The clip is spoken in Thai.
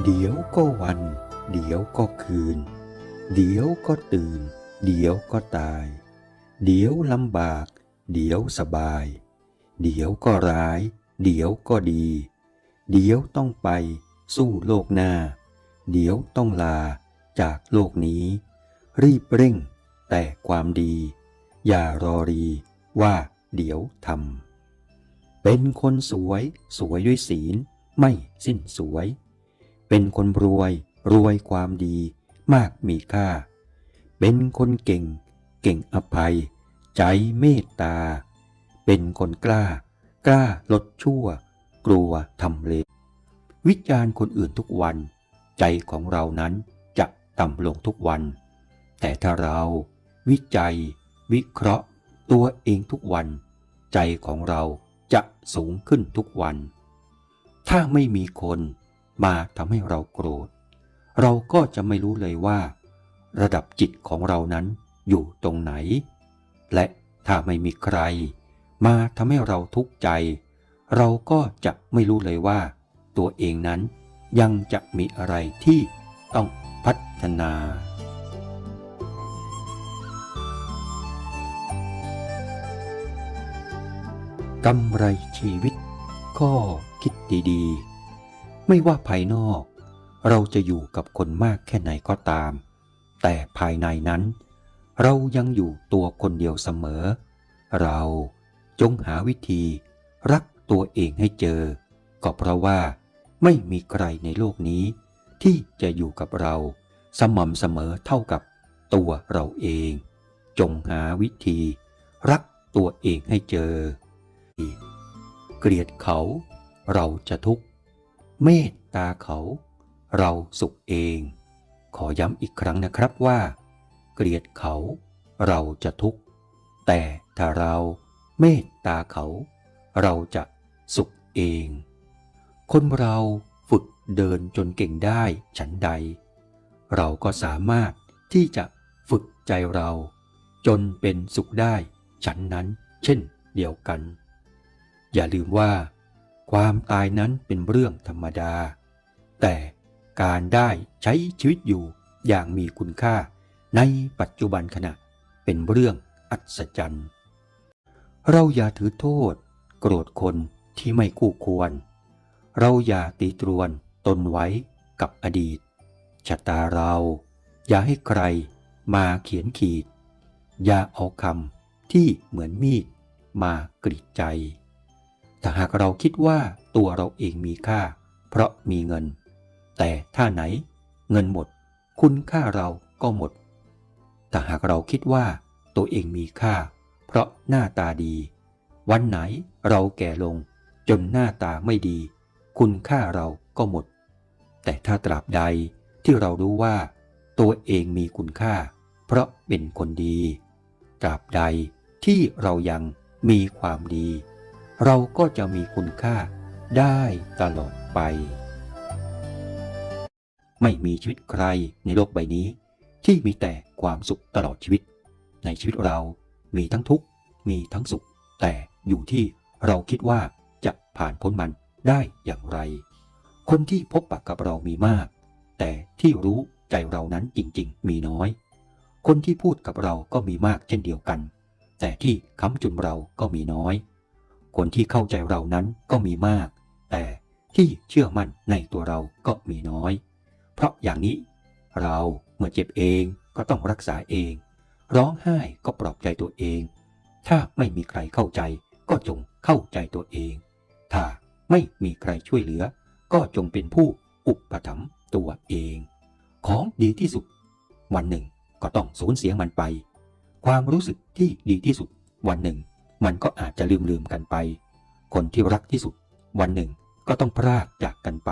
เดี๋ยวก็วัน เดี๋ยวก็คืน เดี๋ยวก็ตื่น เดี๋ยวก็ตาย เดี๋ยวลำบาก เดี๋ยวสบาย เดี๋ยวก็ร้าย เดี๋ยวก็ดี เดี๋ยวต้องไป สู้โลกหน้า เดี๋ยวต้องลาจากโลกนี้ รีบเร่ง แต่ความดี อย่ารอรีว่าเดี๋ยวทำเป็นคนสวย สวยด้วยศีล ไม่สิ้นสวย เป็นคนรวยรวยความดี มากมีค่า เป็นคนเก่ง เก่งอภัย ใจเมตตา เป็นคนกล้า กล้าลดชั่ว กลัวทำเลววิจารณ์คนอื่นทุกวัน ใจของเรานั้นจะต่ำลงทุกวัน แต่ถ้าเราวิจัย วิเคราะห์ ตัวเองทุกวัน ใจของเราจะสูงขึ้นทุกวัน ถ้าไม่มีคน มาทำให้เราโกรธ เราก็จะไม่รู้เลยว่า ระดับจิตของเรานั้นอยู่ตรงไหน และถ้าไม่มีใคร มาทำให้เราทุกข์ใจ เราก็จะไม่รู้เลยว่า ตัวเองนั้นยังจะมีอะไรที่ต้องพัฒนากำไรชีวิตก็คิดดีๆ ไม่ว่าภายนอก เราจะอยู่กับคนมากแค่ไหนก็ตาม แต่ภายในนั้น เรายังอยู่ตัวคนเดียวเสมอ เราจงหาวิธีรักตัวเองให้เจอ ก็เพราะว่าไม่มีใครในโลกนี้ ที่จะอยู่กับเราสม่ำเสมอเท่ากับตัวเราเอง จงหาวิธี รักตัวเองให้เจอ เกลียดเขาเราจะทุกข์ เมตตาเขา เราสุขเอง ขอย้ำอีกครั้งนะครับว่า เกลียดเขา เราจะทุกข์ แต่ถ้าเราเมตตาเขา เราจะสุขเอง คนเราฝึกเดินจนเก่งได้ฉันใด เราก็สามารถที่จะฝึกใจเรา จนเป็นสุขได้ฉันนั้นเช่นเดียวกัน อย่าลืมว่า ความตายนั้นเป็นเรื่องธรรมดา แต่การได้ใช้ชีวิตอยู่อย่างมีคุณค่าในปัจจุบันขณะเป็นเรื่องอัศจรรย์ เราอย่าถือโทษ โกรธคนที่ไม่คู่ควร เราอย่าตีตรวนตนไว้กับอดีตชะตาเรา อย่าให้ใครมาเขียนขีด อย่าเอาคำที่เหมือนมีดมากรีดใจ ถ้าหากเราคิดว่าตัวเราเองมีค่า เพราะมีเงิน แต่ถ้าไหน เงินหมด คุณค่าเราก็หมด แต่หากเราคิดว่าตัวเองมีค่า เพราะหน้าตาดี วันไหนเราแก่ลง จนหน้าตาไม่ดี คุณค่าเราก็หมด แต่ถ้าตราบใดที่เรารู้ว่า ตัวเองมีคุณค่า เพราะเป็นคนดี ตราบใดที่เรายังมีความดี เราก็จะมีคุณค่าได้ตลอดไป ไม่มีชีวิตใครในโลกใบนี้ ที่มีแต่ความสุขตลอดชีวิต ในชีวิตเรามีทั้งทุกข์มีทั้งสุข แต่อยู่ที่เราคิดว่าจะผ่านพ้นมันได้อย่างไร คนที่พบปะกับเรามีมาก แต่ที่รู้ใจเรานั้นจริง ๆ มีน้อย คนที่พูดกับเราก็มีมากเช่นเดียวกัน แต่ที่ค้ำจุนเราก็มีน้อย คนที่เข้าใจเรานั้นก็มีมาก แต่ที่เชื่อมั่นในตัวเราก็มีน้อย เพราะอย่างนี้ เราเมื่อเจ็บเองก็ต้องรักษาเอง ร้องไห้ก็ปลอบใจตัวเอง ถ้าไม่มีใครเข้าใจก็จงเข้าใจตัวเอง ถ้าไม่มีใครช่วยเหลือ ก็จงเป็นผู้อุปถัมภ์ตัวเอง ของดีที่สุด วันหนึ่งก็ต้องสูญเสียมันไป ความรู้สึกที่ดีที่สุด วันหนึ่ง มันก็อาจจะลืมลืมๆกันไป คนที่รักที่สุด วันหนึ่งก็ต้องพรากจากกันไป